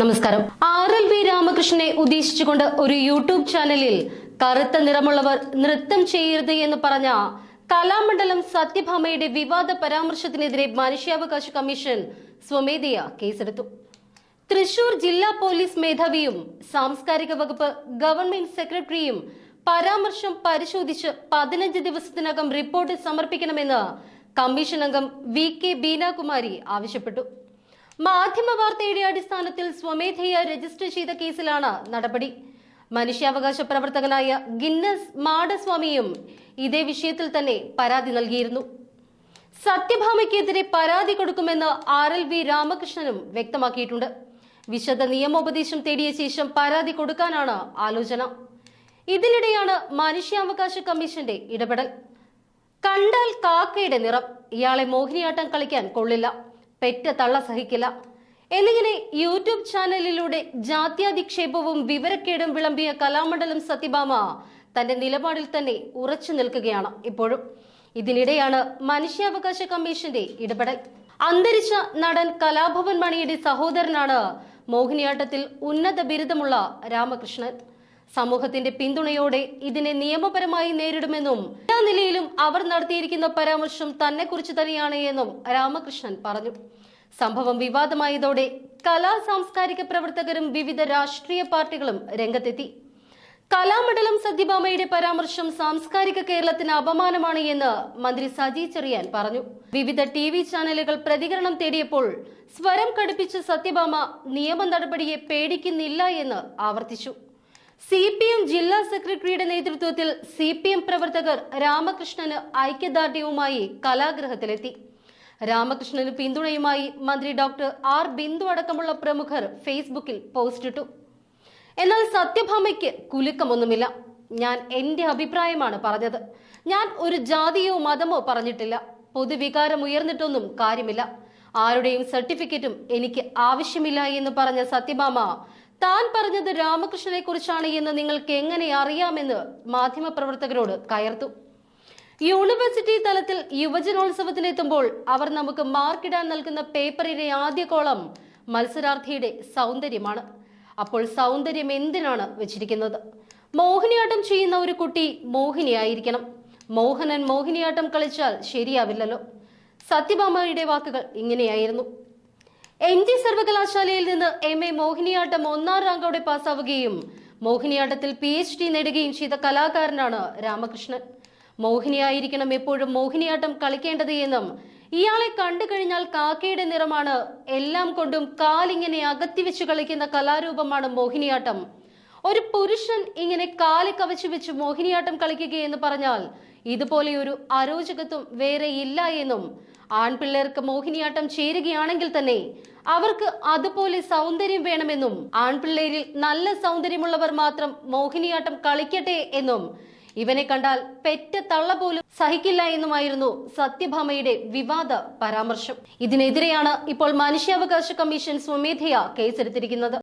നമസ്കാരം. R L V രാമകൃഷ്ണനെ ഉദ്ദേശിച്ചുകൊണ്ട് ഒരു യൂട്യൂബ് ചാനലിൽ കറുത്ത നിറമുള്ളവർ നൃത്തം ചെയ്യരുത് എന്ന് പറഞ്ഞ കലാമണ്ഡലം സത്യഭാമയുടെ വിവാദ പരാമർശത്തിനെതിരെ മനുഷ്യാവകാശ കമ്മീഷൻ സ്വമേധയാ കേസെടുത്തു. തൃശൂർ ജില്ലാ പോലീസ് മേധാവിയും സാംസ്കാരിക വകുപ്പ് ഗവൺമെന്റ് സെക്രട്ടറിയും പരാമർശം പരിശോധിച്ച് പതിനഞ്ച് ദിവസത്തിനകം റിപ്പോർട്ട് സമർപ്പിക്കണമെന്ന് കമ്മീഷൻ അംഗം വി കെ ബീനാകുമാരി ആവശ്യപ്പെട്ടു. മാധ്യമ വാർത്തയുടെ അടിസ്ഥാനത്തിൽ സ്വമേധയാ രജിസ്റ്റർ ചെയ്ത കേസിലാണ് നടപടി. മനുഷ്യാവകാശ പ്രവർത്തകനായ ഗിന്നസ് മാടസ്വാമിയും ഇതേ വിഷയത്തിൽ തന്നെ പരാതി നൽകിയിരുന്നു. സത്യഭാമയ്ക്കെതിരെ പരാതി കൊടുക്കുമെന്ന് ആർ എൽ വി രാമകൃഷ്ണനും വ്യക്തമാക്കിയിട്ടുണ്ട്. വിശദ നിയമോപദേശം തേടിയ ശേഷം പരാതി കൊടുക്കാനാണ് ആലോചന. ഇതിനിടെയാണ് മനുഷ്യാവകാശ കമ്മീഷന്റെ ഇടപെടൽ. കണ്ടാൽ കാക്കയുടെ നിറം. ഇയാളെ മോഹിനിയാട്ടം കളിക്കാൻ കൊള്ളില്ല. പെറ്റ തള്ള സഹിക്കില്ല. എന്നിങ്ങനെ യൂട്യൂബ് ചാനലിലൂടെ ജാത്യാധിക്ഷേപവും വിവരക്കേടും വിളമ്പിയ കലാമണ്ഡലം സത്യഭാമ തന്റെ നിലപാടിൽ തന്നെ ഉറച്ചു നിൽക്കുകയാണ് ഇപ്പോഴും. ഇതിനിടെയാണ് മനുഷ്യാവകാശ കമ്മീഷന്റെ ഇടപെടൽ. അന്തരിച്ച നടൻ കലാഭവൻ മണിയുടെ സഹോദരനാണ് മോഹിനിയാട്ടത്തിൽ ഉന്നത ബിരുദമുള്ള രാമകൃഷ്ണൻ. സമൂഹത്തിന്റെ പിന്തുണയോടെ ഇതിനെ നിയമപരമായി നേരിടുമെന്നും എല്ലാ നിലയിലും അവർ നടത്തിയിരിക്കുന്ന പരാമർശം തന്നെ കുറിച്ച് തന്നെയാണ് എന്നും രാമകൃഷ്ണൻ പറഞ്ഞു. സംഭവം വിവാദമായതോടെ കലാ സാംസ്കാരിക പ്രവർത്തകരും വിവിധ രാഷ്ട്രീയ പാർട്ടികളും രംഗത്തെത്തി. കലാമണ്ഡലം സത്യഭാമയുടെ പരാമർശം സാംസ്കാരിക കേരളത്തിന് അപമാനമാണ് എന്ന് മന്ത്രി സജി ചെറിയാൻ പറഞ്ഞു. വിവിധ ടി വി ചാനലുകൾ പ്രതികരണം തേടിയപ്പോൾ സ്വരം കടുപ്പിച്ച സത്യഭാമ നിയമ നടപടിയെ പേടിക്കുന്നില്ല എന്ന് ആവർത്തിച്ചു. സി പി എം ജില്ലാ സെക്രട്ടറിയുടെ നേതൃത്വത്തിൽ സി പി എം പ്രവർത്തകർ രാമകൃഷ്ണന് ഐക്യദാർഢ്യവുമായി കലാഗ്രഹത്തിലെത്തി. രാമകൃഷ്ണന് പിന്തുണയുമായി മന്ത്രി ഡോക്ടർ ആർ ബിന്ദു അടക്കമുള്ള പ്രമുഖർ ഫേസ്ബുക്കിൽ പോസ്റ്റിട്ടു. എന്നാൽ സത്യഭാമയ്ക്ക് കുലുക്കമൊന്നുമില്ല. ഞാൻ എന്റെ അഭിപ്രായമാണ് പറഞ്ഞത്. ഞാൻ ഒരു ജാതിയോ മതമോ പറഞ്ഞിട്ടില്ല. പൊതുവികാരം ഉയർന്നിട്ടൊന്നും കാര്യമില്ല. ആരുടെയും സർട്ടിഫിക്കറ്റും എനിക്ക് ആവശ്യമില്ല എന്ന് പറഞ്ഞ സത്യഭാമ താൻ പറഞ്ഞത് രാമകൃഷ്ണനെ കുറിച്ചാണ് എന്ന് നിങ്ങൾക്ക് എങ്ങനെ അറിയാമെന്ന് മാധ്യമപ്രവർത്തകരോട് കയർത്തു. യൂണിവേഴ്സിറ്റി തലത്തിൽ യുവജനോത്സവത്തിനെത്തുമ്പോൾ അവർ നമുക്ക് മാർക്കിടാൻ നൽകുന്ന പേപ്പറിലെ ആദ്യ കോളം മത്സരാർത്ഥിയുടെ സൗന്ദര്യമാണ്. അപ്പോൾ സൗന്ദര്യം എന്തിനാണ് വെച്ചിരിക്കുന്നത്? മോഹിനിയാട്ടം ചെയ്യുന്ന ഒരു കുട്ടി മോഹിനിയായിരിക്കണം. മോഹനൻ മോഹിനിയാട്ടം കളിച്ചാൽ ശരിയാവില്ലല്ലോ. സത്യഭാമയുടെ വാക്കുകൾ ഇങ്ങനെയായിരുന്നു. എം ജി സർവകലാശാലയിൽ നിന്ന് എം എ മോഹിനിയാട്ടം ഒന്നാം റാങ്കോടെ പാസ്സാവുകയും മോഹിനിയാട്ടത്തിൽ പി എച്ച് ഡി നേടുകയും ചെയ്ത കലാകാരനാണ് രാമകൃഷ്ണൻ. മോഹിനിയായിരിക്കണം എപ്പോഴും മോഹിനിയാട്ടം കളിക്കേണ്ടത് എന്നും ഇയാളെ കണ്ടു കഴിഞ്ഞാൽ കാക്കയുടെ നിറമാണ് എല്ലാം കൊണ്ടും കാലിങ്ങനെ അകത്തിവെച്ച് കളിക്കുന്ന കലാരൂപമാണ് മോഹിനിയാട്ടം. ഒരു പുരുഷൻ ഇങ്ങനെ കാൽ കവച്ചു വെച്ച് മോഹിനിയാട്ടം കളിക്കുകയെന്ന് പറഞ്ഞാൽ ഇതുപോലെ ഒരു അരോചകത്വം വേറെ ഇല്ല എന്നും ആൺപിള്ളേർക്ക് മോഹിനിയാട്ടം ചേരുകയാണെങ്കിൽ തന്നെ അവർക്ക് അതുപോലെ സൗന്ദര്യം വേണമെന്നും ആൺപിള്ളേരിൽ നല്ല സൗന്ദര്യമുള്ളവർ മാത്രം മോഹിനിയാട്ടം കളിക്കട്ടെ എന്നും ഇവനെ കണ്ടാൽ പെറ്റ തള്ള പോലും സഹിക്കില്ല എന്നുമായിരുന്നു സത്യഭാമയുടെ വിവാദ പരാമർശം. ഇതിനെതിരെയാണ് ഇപ്പോൾ മനുഷ്യാവകാശ കമ്മീഷൻ സ്വമേധയാ കേസെടുത്തിരിക്കുന്നത്.